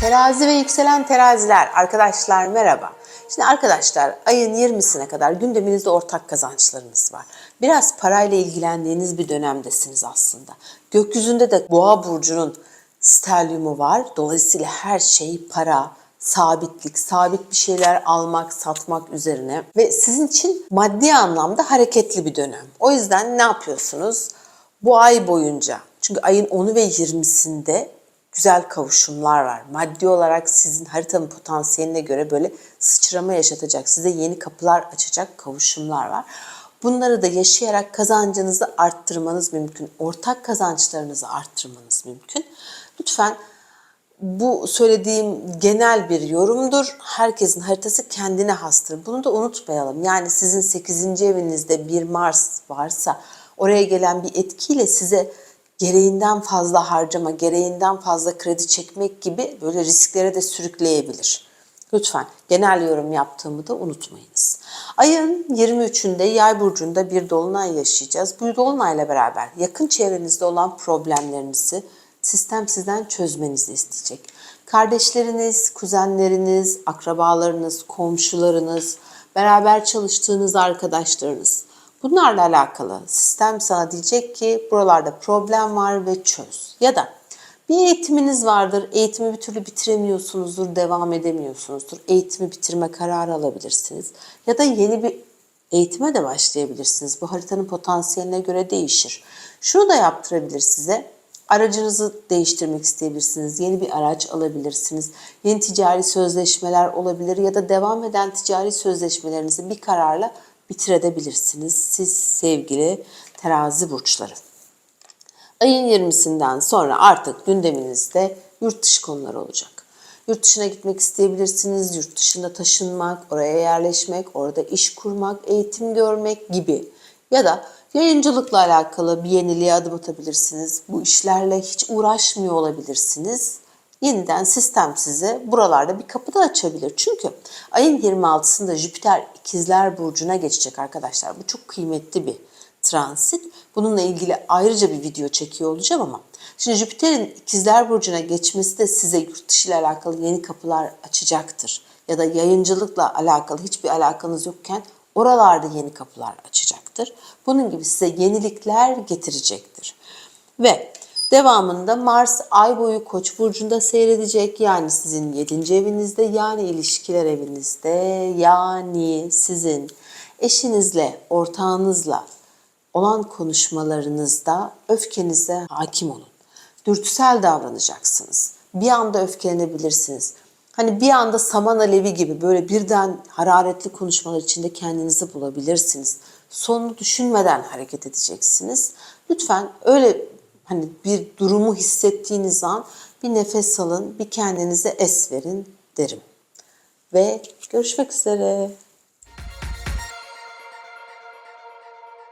Terazi ve yükselen teraziler arkadaşlar merhaba. Şimdi arkadaşlar ayın 20'sine kadar gündeminizde ortak kazançlarınız var. Biraz parayla ilgilendiğiniz bir dönemdesiniz aslında. Gökyüzünde de boğa burcunun sterliumu var. Dolayısıyla her şey para, sabitlik, sabit bir şeyler almak, satmak üzerine ve sizin için maddi anlamda hareketli bir dönem. O yüzden ne yapıyorsunuz? Bu ay boyunca çünkü ayın 10'u ve 20'sinde güzel kavuşumlar var. Maddi olarak sizin haritanın potansiyeline göre böyle sıçrama yaşatacak, size yeni kapılar açacak kavuşumlar var. Bunları da yaşayarak kazancınızı arttırmanız mümkün. Ortak kazançlarınızı arttırmanız mümkün. Lütfen bu söylediğim genel bir yorumdur. Herkesin haritası kendine hastır. Bunu da unutmayalım. Yani sizin 8. evinizde bir Mars varsa oraya gelen bir etkiyle size gereğinden fazla harcama, gereğinden fazla kredi çekmek gibi böyle risklere de sürükleyebilir. Lütfen genel yorum yaptığımı da unutmayınız. Ayın 23'ünde Yay burcunda bir dolunay yaşayacağız. Bu dolunayla beraber yakın çevrenizde olan problemlerinizi sistem sizden çözmenizi isteyecek. Kardeşleriniz, kuzenleriniz, akrabalarınız, komşularınız, beraber çalıştığınız arkadaşlarınız Bunlarla alakalı sistem sana diyecek ki buralarda problem var ve çöz. Ya da bir eğitiminiz vardır, eğitimi bir türlü bitiremiyorsunuzdur, devam edemiyorsunuzdur. Eğitimi bitirme kararı alabilirsiniz. Ya da yeni bir eğitime de başlayabilirsiniz. Bu haritanın potansiyeline göre değişir. Şunu da yaptırabilir size. Aracınızı değiştirmek isteyebilirsiniz. Yeni bir araç alabilirsiniz. Yeni ticari sözleşmeler olabilir ya da devam eden ticari sözleşmelerinizi bir kararla bitirebilirsiniz. Siz sevgili terazi burçları. Ayın 20'sinden sonra artık gündeminizde yurt dışı konuları olacak. Yurt dışına gitmek isteyebilirsiniz, yurt dışında taşınmak, oraya yerleşmek, orada iş kurmak, eğitim görmek gibi. Ya da yayıncılıkla alakalı bir yeniliğe adım atabilirsiniz. Bu işlerle hiç uğraşmıyor olabilirsiniz yeniden sistem size buralarda bir kapı da açabilir. Çünkü ayın 26'sında Jüpiter ikizler burcuna geçecek arkadaşlar. Bu çok kıymetli bir transit. Bununla ilgili ayrıca bir video çekiyor olacağım ama şimdi Jüpiter'in ikizler burcuna geçmesi de size yurt dışı ile alakalı yeni kapılar açacaktır. Ya da yayıncılıkla alakalı hiçbir alakanız yokken oralarda yeni kapılar açacaktır. Bunun gibi size yenilikler getirecektir. Ve Devamında Mars ay boyu Koç burcunda seyredecek. Yani sizin 7. evinizde, yani ilişkiler evinizde, yani sizin eşinizle, ortağınızla olan konuşmalarınızda öfkenize hakim olun. Dürtüsel davranacaksınız. Bir anda öfkelenebilirsiniz. Hani bir anda saman alevi gibi böyle birden hararetli konuşmalar içinde kendinizi bulabilirsiniz. Sonunu düşünmeden hareket edeceksiniz. Lütfen öyle hani bir durumu hissettiğiniz an bir nefes alın, bir kendinize es verin derim. Ve görüşmek üzere.